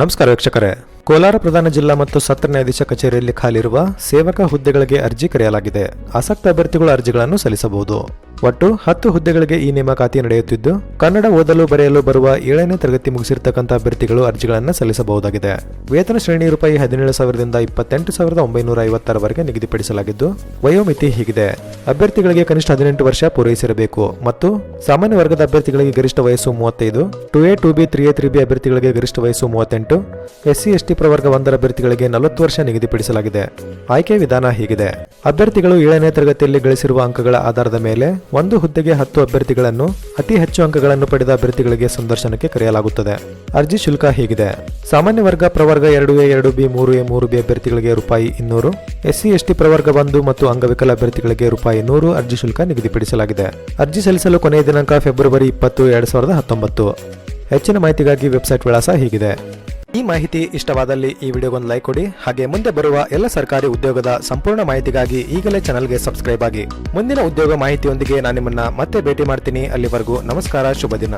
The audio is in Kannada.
ನಮಸ್ಕಾರ ವೀಕ್ಷಕರೇ. ಕೋಲಾರ ಪ್ರಧಾನ ಜಿಲ್ಲಾ ಮತ್ತು ಸತ್ರ ನ್ಯಾಯಾಧೀಶ ಕಚೇರಿಯಲ್ಲಿ ಖಾಲಿರುವ ಸೇವಕ ಹುದ್ದೆಗಳಿಗೆ ಅರ್ಜಿ ಕರೆಯಲಾಗಿದೆ. ಆಸಕ್ತ ಅಭ್ಯರ್ಥಿಗಳು ಅರ್ಜಿಗಳನ್ನು ಸಲ್ಲಿಸಬಹುದು. ಒಟ್ಟು ಹತ್ತು ಹುದ್ದೆಗಳಿಗೆ ಈ ನೇಮಕಾತಿ ನಡೆಯುತ್ತಿದ್ದು, ಕನ್ನಡ ಓದಲು ಬರೆಯಲು ಬರುವ ಏಳನೇ ತರಗತಿ ಮುಗಿಸಿರ್ತಕ್ಕಂಥ ಅಭ್ಯರ್ಥಿಗಳು ಅರ್ಜಿಗಳನ್ನು ಸಲ್ಲಿಸಬಹುದಾಗಿದೆ. ವೇತನ ಶ್ರೇಣಿ ರೂಪಾಯಿ ಹದಿನೇಳು ಸಾವಿರದಿಂದ ಇಪ್ಪತ್ತೆಂಟು ಸಾವಿರದ ಒಂಬೈನೂರ ಐವತ್ತರವರೆಗೆ ನಿಗದಿಪಡಿಸಲಾಗಿದ್ದು, ವಯೋಮಿತಿ ಹೀಗಿದೆ. ಅಭ್ಯರ್ಥಿಗಳಿಗೆ ಕನಿಷ್ಠ ಹದಿನೆಂಟು ವರ್ಷ ಪೂರೈಸಿರಬೇಕು ಮತ್ತು ಸಾಮಾನ್ಯ ವರ್ಗದ ಅಭ್ಯರ್ಥಿಗಳಿಗೆ ಗರಿಷ್ಠ ವಯಸ್ಸು ಮೂವತ್ತೈದು, two A, two B, three A, three B ಅಭ್ಯರ್ಥಿಗಳಿಗೆ ಗರಿಷ್ಠ ವಯಸ್ಸು ಮೂವತ್ತೆಂಟು, ಎಸ್ಸಿ, ಎಸ್ಟಿ ಪ್ರವರ್ಗ ಒಂದರ ಅಭ್ಯರ್ಥಿಗಳಿಗೆ ನಲವತ್ತು ವರ್ಷ ನಿಗದಿಪಡಿಸಲಾಗಿದೆ. ಆಯ್ಕೆ ವಿಧಾನ ಹೀಗಿದೆ. ಅಭ್ಯರ್ಥಿಗಳು ಏಳನೇ ತರಗತಿಯಲ್ಲಿ ಗಳಿಸಿರುವ ಅಂಕಗಳ ಆಧಾರದ ಮೇಲೆ ಒಂದು ಹುದ್ದೆಗೆ ಹತ್ತು ಅಭ್ಯರ್ಥಿಗಳನ್ನು, ಅತಿ ಹೆಚ್ಚು ಅಂಕಗಳನ್ನು ಪಡೆದ ಅಭ್ಯರ್ಥಿಗಳಿಗೆ ಸಂದರ್ಶನಕ್ಕೆ ಕರೆಯಲಾಗುತ್ತದೆ. ಅರ್ಜಿ ಶುಲ್ಕ ಹೀಗಿದೆ? ಸಾಮಾನ್ಯ ವರ್ಗ ಪ್ರವರ್ಗ ಎರಡು ಎ, ಎರಡು ಬಿ, ಮೂರು ಎ, ಮೂರು ಬಿ ಅಭ್ಯರ್ಥಿಗಳಿಗೆ ರೂಪಾಯಿ ಇನ್ನೂರು, ಎಸ್ಸಿ, ಎಸ್ಟಿ ಪ್ರವರ್ಗ ಒಂದು ಮತ್ತು ಅಂಗವಿಕಲ ಅಭ್ಯರ್ಥಿಗಳಿಗೆ ರೂಪಾಯಿ ನೂರು ಅರ್ಜಿ ಶುಲ್ಕ ನಿಗದಿಪಡಿಸಲಾಗಿದೆ. ಅರ್ಜಿ ಸಲ್ಲಿಸಲು ಕೊನೆಯ ದಿನಾಂಕ ಫೆಬ್ರವರಿ ಇಪ್ಪತ್ತು, ಎರಡ್ ಸಾವಿರದ ಹತ್ತೊಂಬತ್ತು. ಹೆಚ್ಚಿನ ಮಾಹಿತಿಗಾಗಿ ವೆಬ್ಸೈಟ್ ವಿಳಾಸ ಹೀಗಿದೆ. ಈ ಮಾಹಿತಿ ಇಷ್ಟವಾದಲ್ಲಿ ಈ ವಿಡಿಯೋಗೊಂದು ಲೈಕ್ ಕೊಡಿ, ಹಾಗೆ ಮುಂದೆ ಬರುವ ಎಲ್ಲ ಸರ್ಕಾರಿ ಉದ್ಯೋಗದ ಸಂಪೂರ್ಣ ಮಾಹಿತಿಗಾಗಿ ಈಗಲೇ ಚಾನಲ್ಗೆ ಸಬ್ಸ್ಕ್ರೈಬ್ ಆಗಿ. ಮುಂದಿನ ಉದ್ಯೋಗ ಮಾಹಿತಿಯೊಂದಿಗೆ ನಾನು ನಿಮ್ಮನ್ನ ಮತ್ತೆ ಭೇಟಿ ಮಾಡ್ತೀನಿ. ಅಲ್ಲಿವರೆಗೂ ನಮಸ್ಕಾರ, ಶುಭ ದಿನ.